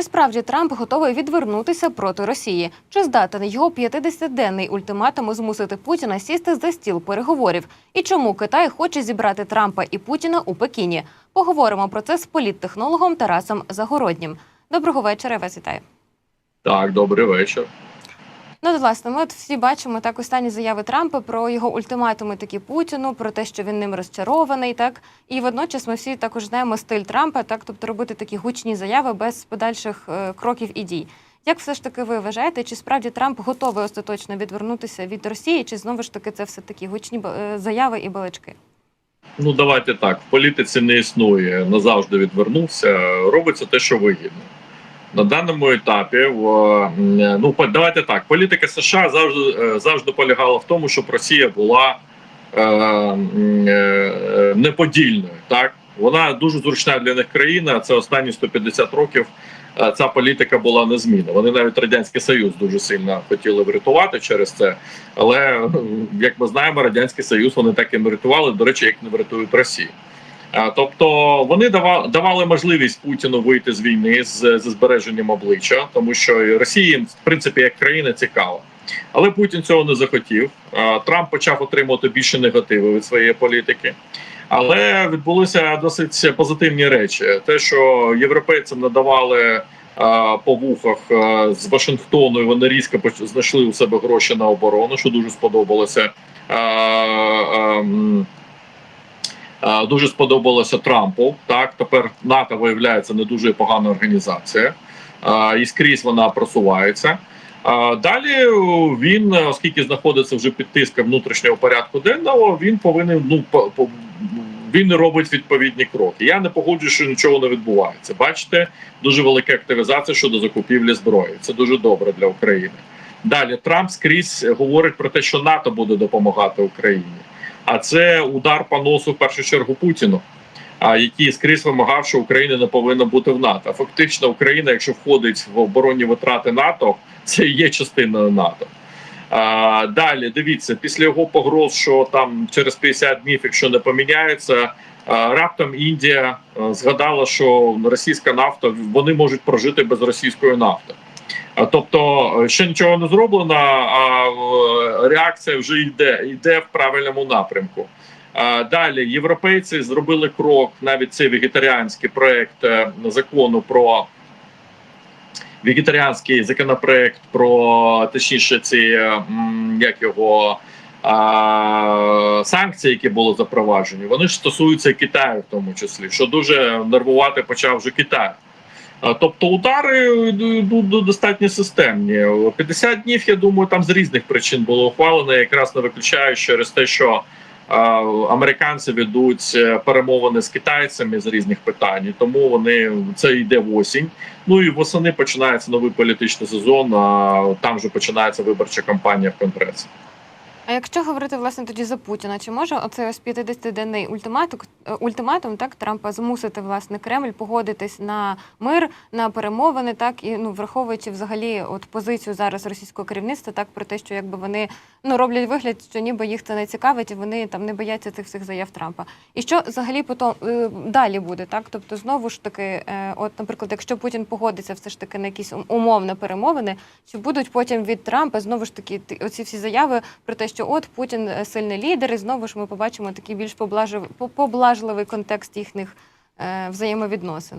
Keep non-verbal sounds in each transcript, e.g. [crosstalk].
Чи справді Трамп готовий відвернутися проти Росії? Чи здатен його 50-денний ультиматум змусити Путіна сісти за стіл переговорів? І чому Китай хоче зібрати Трампа і Путіна у Пекіні? Поговоримо про це з політтехнологом Тарасом Загороднім. Доброго вечора, вас вітаю. Так, добрий вечір. Ну, от, власне, ми от всі бачимо так останні заяви Трампа про його ультиматуми такі Путіну, про те, що він ним розчарований, так і водночас ми всі також знаємо стиль Трампа, так тобто робити такі гучні заяви без подальших е, кроків і дій. Як все ж таки ви вважаєте, чи справді Трамп готовий остаточно відвернутися від Росії, чи знову ж таки це все такі гучні е, заяви і балачки? Ну давайте так. В політиці не існує назавжди відвернувся. Робиться те, що вигідно. На даному етапі в ну по- давайте так. Політика США завжди е, завжди полягала в тому, щоб Росія була е, е, неподільною. Так вона дуже зручна для них країна. Це останні 150 років. е, Ця політика була незмінна. Вони навіть радянський союз дуже сильно хотіли врятувати через це. Але е, [laughs] як ми знаємо, радянський союз вони так і не врятували. До речі, як не врятують Росію. А, Тобто вони давали, можливість Путіну вийти з війни з, зі збереженням обличчя, тому що Росії, в принципі, як країна цікава. Але Путін цього не захотів. А, Трамп почав отримувати більше негативу від своєї політики. Але відбулися досить позитивні речі. Те, що європейцям надавали по вухах з Вашингтону, і вони різко знайшли у себе гроші на оборону, що дуже сподобалося. Дуже сподобалося Трампу. Так тепер НАТО виявляється не дуже погана організація, і скрізь вона просувається. Далі він, оскільки знаходиться вже під тиском внутрішнього порядку денного, він повинен ну по, він робить відповідні кроки. Я не погоджуюсь, що нічого не відбувається. Бачите, дуже велика активізація щодо закупівлі зброї. Це дуже добре для України. Далі Трамп скрізь говорить про те, що НАТО буде допомагати Україні. А це удар по носу в першу чергу Путіну, а який скрізь вимагав, що Україна не повинна бути в НАТО. Фактично, Україна, якщо входить в оборонні витрати НАТО, це є частиною НАТО. А, далі дивіться, після його погроз, що там через 50 днів, якщо не поміняється, а, раптом Індія згадала, що російська нафта вони можуть прожити без російської нафти. Тобто е, ще нічого не зроблено, а е, реакція вже йде, йде в правильному напрямку. Далі європейці зробили крок, навіть цей вегетаріанський проект е, закону про вегетаріанський законопроект про точніше, ці як його а, санкції, які були запроваджені, вони ж стосуються Китаю, в тому числі, що дуже нервувати почав вже Китай. А, Тобто удари йдуть достатньо системні. 50 днів, я думаю, там з різних причин було ухвалено, якраз не виключаю через те, що американці ведуть е, перемовини з китайцями з різних питань, тому вони це йде в осінь. Ну і восени починається новий політичний сезон. А там вже починається виборча кампанія в конгресі. А якщо говорити власне тоді за Путіна, чи може оцей ось 50-денний ультиматум, е, ультиматум так Трампа змусити власне Кремль погодитись на мир, на перемовини, так і ну враховуючи взагалі от позицію зараз російського керівництва, так про те, що якби вони ну роблять вигляд, що ніби їх це не цікавить, і вони там не бояться цих всіх заяв Трампа. І що взагалі потім е, далі буде, так? Тобто, знову ж таки, е, от, наприклад, якщо Путін погодиться все ж таки на якісь ум- умовні перемовини, чи будуть потім від Трампа знову ж таки оці всі заяви про те, що от Путін е, сильний лідер, і знову ж ми побачимо такий більш поблажив, поблажливий контекст їхніх е, взаємовідносин.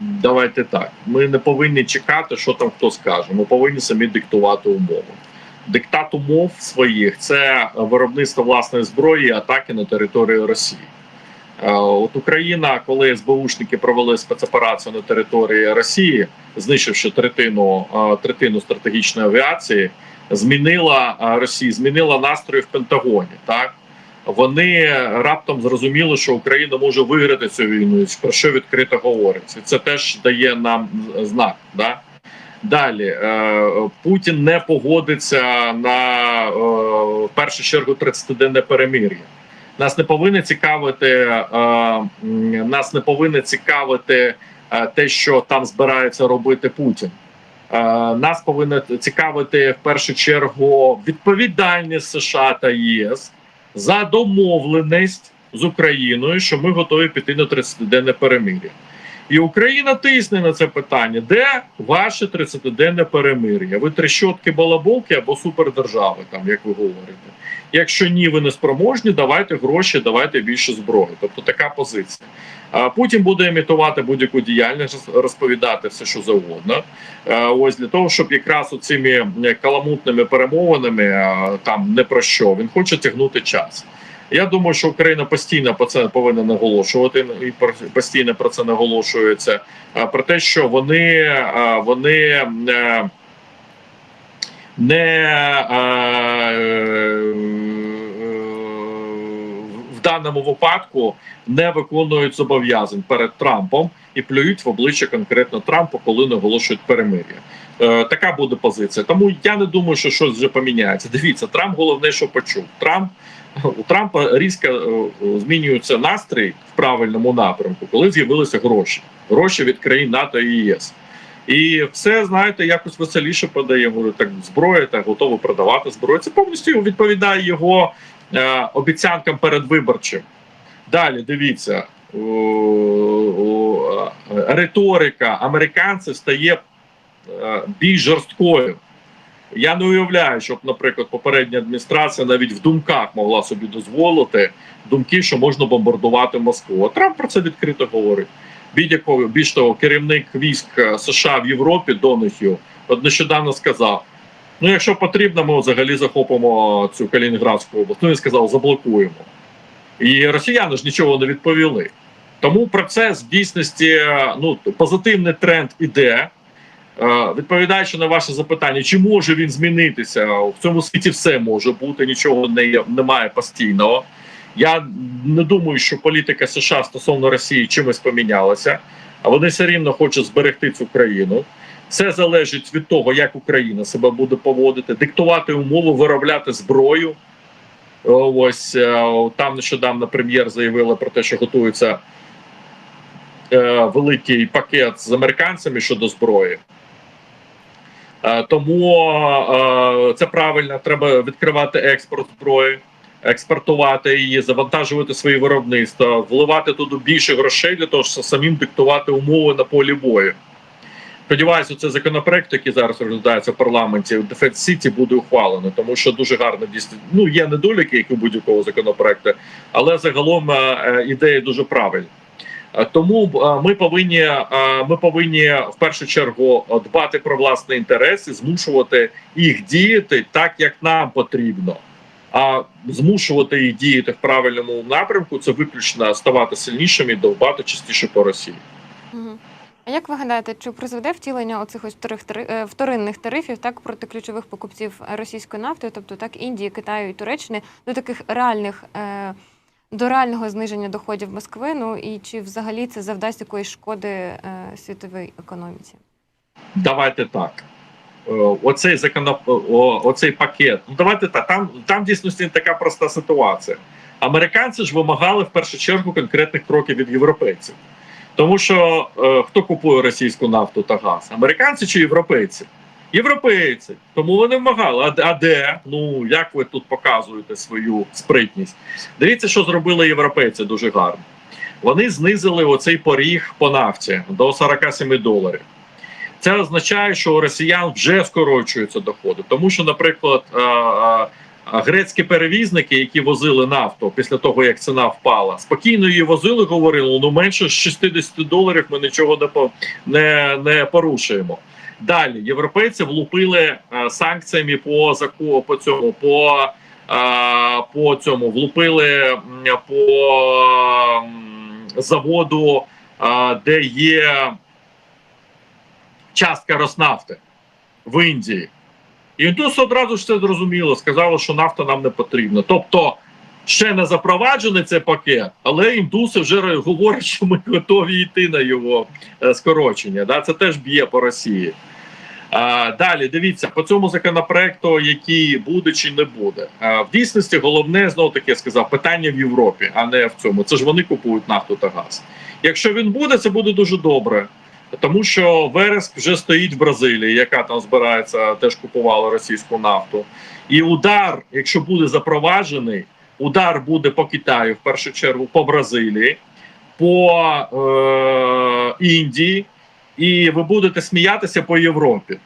Давайте так. Ми не повинні чекати, що там хто скаже. Ми повинні самі диктувати умови. Диктат умов своїх це виробництво власної зброї, атаки на територію Росії. Е, От Україна, коли СБУшники провели спецоперацію на території Росії, знищивши третину третину стратегічної авіації, змінила е, Росія, змінила настрої в Пентагоні. Так вони раптом зрозуміли, що Україна може виграти цю війну, про що відкрито говориться. Це теж дає нам знак. Да? Далі е, Путін не погодиться на е, в першу чергу 30-денне перемир'я. Нас не повинно цікавити, нас не повинно цікавити те, що там збирається робити Путін. Е, Нас повинно цікавити в першу чергу відповідальність США та ЄС за домовленість з Україною, що ми готові піти на 30-денне перемир'я. І Україна тисне на це питання, де ваше 30-денне перемир'я? Ви трещотки балаболки або супердержави, там як ви говорите. Якщо ні, ви не спроможні, давайте гроші, давайте більше зброї. Тобто така позиція. Путін буде імітувати будь-яку діяльність, розповідати все, що завгодно. Е, Ось для того, щоб якраз оцими каламутними перемовинами е, там не про що він хоче тягнути час. Я думаю, що Україна постійно про це повинна наголошувати і про- постійно про це наголошується. Про те, що вони, вони е, не е, в даному випадку не виконують зобов'язань перед Трампом і плюють в обличчя конкретно Трампу, коли наголошують перемир'я. Е, така буде позиція. Тому я не думаю, що щось вже поміняється. Дивіться, Трамп головне, що почув. Трамп у Трампа різко е, змінюється настрій в правильному напрямку, коли з'явилися гроші. Гроші від країн НАТО і ЄС. І все, знаєте, якось веселіше подає. Говорю, так зброя та готово продавати зброю. Це повністю відповідає його е, обіцянкам передвиборчим. Далі дивіться, о, е, риторика американців стає е, більш жорсткою. Я не уявляю, щоб, наприклад, попередня адміністрація навіть в думках могла собі дозволити думки, що можна бомбардувати Москву. А Трамп про це відкрито говорить. Будь-якого більш того, керівник військ е, США в Європі Донахью от нещодавно сказав: ну, якщо потрібно, ми взагалі захопимо цю Калінінградську область. Ну він сказав, заблокуємо. І росіяни ж нічого не відповіли. Тому процес в дійсності е, ну позитивний тренд іде. Е, Відповідаючи на ваше запитання, чи може він змінитися в цьому світі, все може бути, нічого не немає постійного. Я не думаю, що політика США стосовно Росії чимось помінялася, а вони все рівно хочуть зберегти цю країну. Все залежить від того, як Україна себе буде поводити, диктувати умови, виробляти зброю. Е, Ось е, там нещодавно прем'єр заявила про те, що готується великий пакет з американцями щодо зброї. Е, Тому е, це правильно. Треба відкривати експорт зброї, експортувати її, завантажувати свої виробництва, вливати туди більше грошей для того, щоб самим диктувати умови на полі бою. Сподіваюся, цей законопроект, який зараз розглядається в парламенті, в Defense City буде ухвалено, тому що дуже гарно дійсно. Ну є недоліки, як у будь-якого законопроекту, але загалом е, ідея дуже правильна. Е, Тому е, ми повинні е, ми повинні в першу чергу дбати про власний інтерес і змушувати їх діяти так, як нам потрібно. А змушувати їх діяти в правильному напрямку це виключно ставати сильнішими і довбати частіше по Росії. А як ви гадаєте, чи призведе втілення оцих ось вторинних тарифів так проти ключових покупців російської нафти, тобто так Індії, Китаю і Туреччини, до таких реальних е, до реального зниження доходів Москви? Ну і чи взагалі це завдасть якоїсь шкоди е, світовій економіці? Давайте так. Е, Оцей законоп... оцей пакет. Ну давайте так. Там там в дійсності така проста ситуація. Американці ж вимагали в першу чергу конкретних кроків від європейців. Тому що е, хто купує російську нафту та газ? Американці чи європейці? Європейці. Тому вони вимагали. А, а де? Ну як ви тут показуєте свою спритність? Дивіться, що зробили європейці дуже гарно. Вони знизили оцей поріг по нафті до 47 доларів. Це означає, що у росіян вже скорочуються доходи, тому що, наприклад, грецькі перевізники, які возили нафту після того, як ціна впала, спокійно її возили, говорили: ну менше 60 доларів ми нічого не не, не порушуємо. Далі європейці влупили е, санкціями по заку по цьому по, е, по цьому влупили по заводу, е, де є частка Роснафти в Індії. І індуси одразу ж все зрозуміло, сказали, що нафта нам не потрібна. Тобто ще не запроваджений цей пакет, але індуси вже говорять, що ми готові йти на його е, скорочення. Да? Це теж б'є по Росії. А, далі дивіться по цьому законопроекту, який буде чи не буде. А, в дійсності головне знову таки я сказав питання в Європі, а не в цьому. Це ж вони купують нафту та газ. Якщо він буде, це буде дуже добре. Тому що Вереск вже стоїть в Бразилії, яка там збирається, теж купувала російську нафту. І удар, якщо буде запроваджений, удар буде по Китаю в першу чергу, по Бразилії, по е, Індії, і ви будете сміятися по Європі.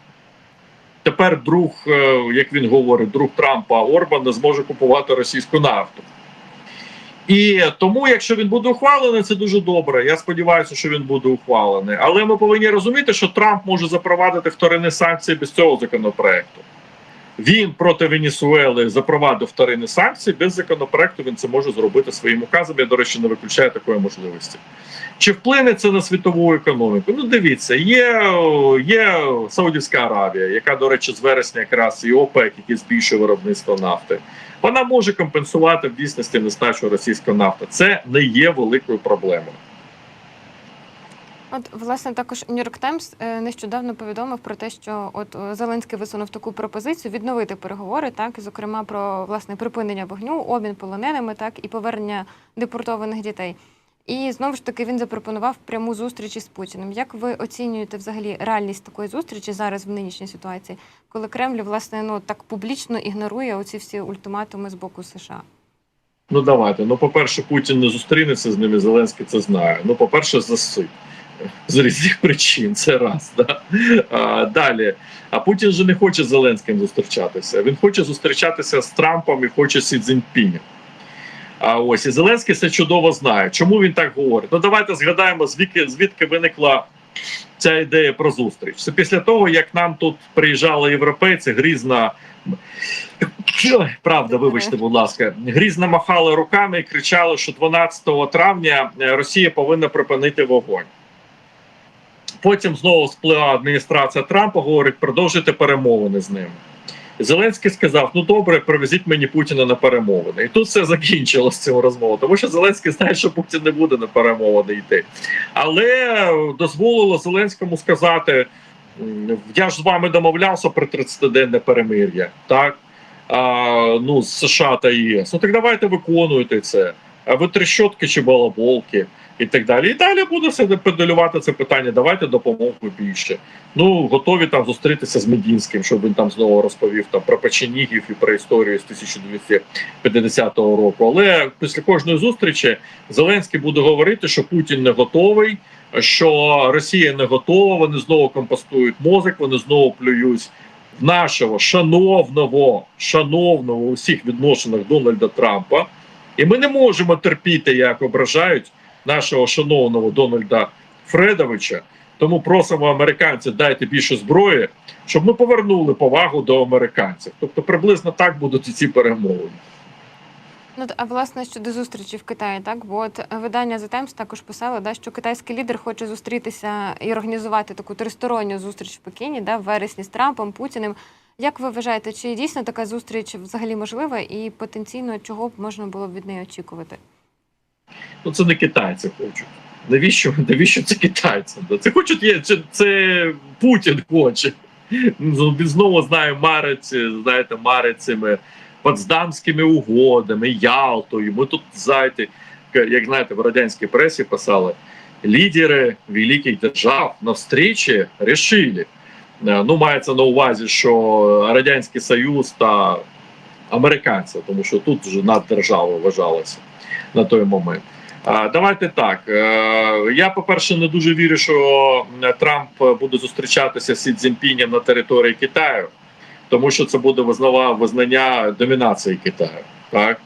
Тепер друг, е, як він говорить, друг Трампа Орбан не зможе купувати російську нафту. І тому, якщо він буде ухвалений, це дуже добре. Я сподіваюся, що він буде ухвалений. Але ми повинні розуміти, що Трамп може запровадити вторинні санкції без цього законопроекту. Він проти Венесуели запровадив вторинні санкції. Без законопроекту він це може зробити своїм указом. Я, до речі, не виключаю такої можливості. Чи вплине це на світову економіку? Ну, дивіться, є, є Саудівська Аравія, яка, до речі, з вересня якраз і ОПЕК, який збільшує виробництво нафти. Вона може компенсувати в дійсності нестачу російської нафти. Це не є великою проблемою. От власне також Нью-Йорк Таймс е, нещодавно повідомив про те, що от е, Зеленський висунув таку пропозицію відновити переговори, так зокрема про власне припинення вогню, обмін полоненими, так і повернення депортованих дітей. І знову ж таки він запропонував пряму зустріч із Путіним. Як ви оцінюєте взагалі реальність такої зустрічі зараз в нинішній ситуації, коли Кремль власне ну так публічно ігнорує оці всі ультиматуми з боку США? Ну давайте. Ну, по-перше, Путін не зустрінеться з ними. Зеленський це знає. Ну, по-перше, засип. З різних причин, це раз. Да? А, далі. А Путін же не хоче з Зеленським зустрічатися. Він хоче зустрічатися з Трампом і хоче з Цзіньпінем. А ось і Зеленський це чудово знає. Чому він так говорить? Ну давайте згадаємо, звідки, звідки виникла ця ідея про зустріч. Це після того, як нам тут приїжджали європейці, грізна. Правда, вибачте, будь ласка, грізно махали руками і кричали, що 12 травня е, Росія повинна припинити вогонь. Потім знову сплила адміністрація Трампа, говорить, продовжуйте перемовини з ними. Зеленський сказав: ну добре, привезіть мені Путіна на перемовини. І тут все закінчилось цю розмову, тому що Зеленський знає, що Путін не буде на перемовини йти. Але дозволило Зеленському сказати: я ж з вами домовлявся про 30-денне перемир'я, так? А, ну, з США та ЄС. Ну так давайте виконуйте це. А ви трещотки чи балаболки і так далі. І далі буде все педалювати це питання. Давайте допомогу більше. Ну готові там зустрітися з Медінським, щоб він там знову розповів там про печенігів і про історію з 1250 року. Але після кожної зустрічі Зеленський буде говорити, що Путін не готовий, що Росія не готова. Вони знову компостують мозок, вони знову плюють нашого шановного, шановного у всіх відношеннях Дональда Трампа. І ми не можемо терпіти, як ображають нашого шановного Дональда Фредовича. Тому просимо американців дайте більше зброї, щоб ми повернули повагу до американців. Тобто приблизно так будуть ці перемовини. Ну а власне щодо зустрічі в Китаї, так бо от видання The Times також писало, да, що китайський лідер хоче зустрітися і організувати таку тристоронню зустріч в Пекіні, да, в вересні з Трампом, Путіним. Як ви вважаєте, чи дійсно така зустріч взагалі можлива, і потенційно чого б можна було б від неї очікувати? Ну це не китайці хочуть. Навіщо навіщо це китайці? Це хочуть є це, це Путін хоче. Ну, знову знає марить, знаєте, марить цими Потсдамськими угодами, Ялтою. Ми тут знаєте, як знаєте, в радянській пресі писали лідери великих держав на встречі рішили. Е, Ну, мається на увазі, що Радянський Союз та американці, тому що тут вже наддержава вважалася на той момент. Давайте так. Е, Я, по-перше, не дуже вірю, що е, Трамп буде зустрічатися з Цзіньпінем на території Китаю, тому що це буде визнава визнання домінації Китаю, так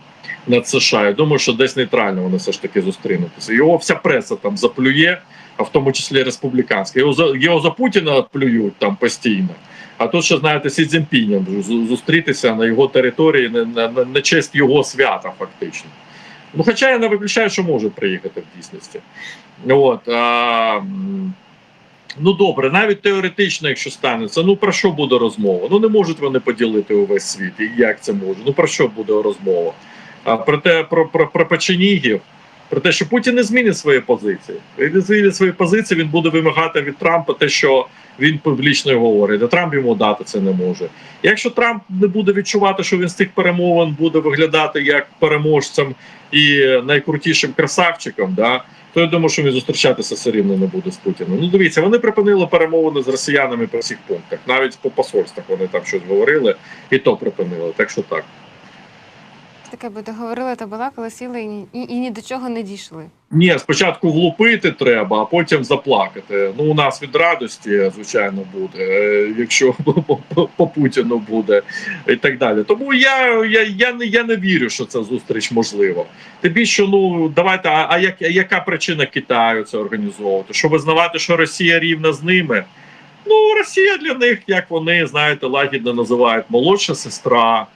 над США. Я думаю, що десь нейтрально вони все ж таки зустрінутися. Його вся преса там заплює, а в тому числі республіканська. Його за його за Путіна плюють там постійно. А тут ще знаєте, Сі Цзіньпінем зустрітися на його території на, на, на, на честь його свята, фактично. Ну, хоча я не виключаю, що може приїхати в дійсності. От, а, ну добре, навіть теоретично, якщо станеться, ну про що буде розмова? Ну не можуть вони поділити увесь світ. Як це може? Ну про що буде розмова? Про те, про, про, про печенігів, про те, що Путін не змінить свої позиції. Він не змінить свої позиції, він буде вимагати від Трампа те, що він публічно говорить, а Трамп йому дати це не може. Якщо Трамп не буде відчувати, що він з цих перемовин буде виглядати як переможцем і найкрутішим красавчиком, да, то я думаю, що він зустрічатися все рівно не буде з Путіним. Ну дивіться, вони припинили перемовини з росіянами по всіх пунктах. Навіть по посольствах вони там щось говорили, і то припинили. Так що так. Таке би договорили та балакали, сіли і, і, і ні до чого не дійшли. Ні, спочатку влупити треба, а потім заплакати. Ну, у нас від радості, звичайно, буде, е, якщо [laughs] по, Путіну буде і так далі. Тому я, я, я, не, я не вірю, що ця зустріч можлива. Тим більше, ну давайте, а, а як, яка причина Китаю це організовувати? Що визнавати, що Росія рівна з ними? Ну, Росія для них, як вони, знаєте, лагідно називають молодша сестра.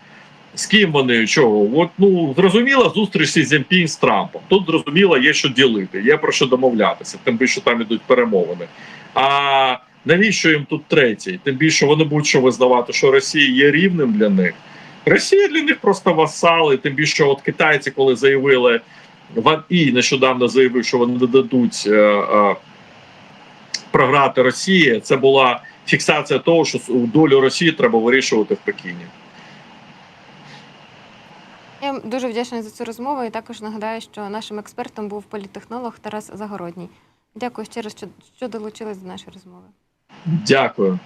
З ким вони чого? От ну зрозуміла зустріч Сі Цзіньпінь з Трампом. Тут зрозуміло, є що ділити, є про що домовлятися, тим більше там ідуть перемовини. А навіщо їм тут третій? Тим більше вони будуть що визнавати, що Росія є рівним для них. Росія для них просто васали. Тим більше, от китайці, коли заявили Ван І нещодавно заявив, що вони не дадуть е, е, програти Росії. Це була фіксація того, що долю Росії треба вирішувати в Пекіні. Я дуже вдячна за цю розмову і також нагадаю, що нашим експертом був політехнолог Тарас Загородній. Дякую ще що, що долучились до нашої розмови. Дякую.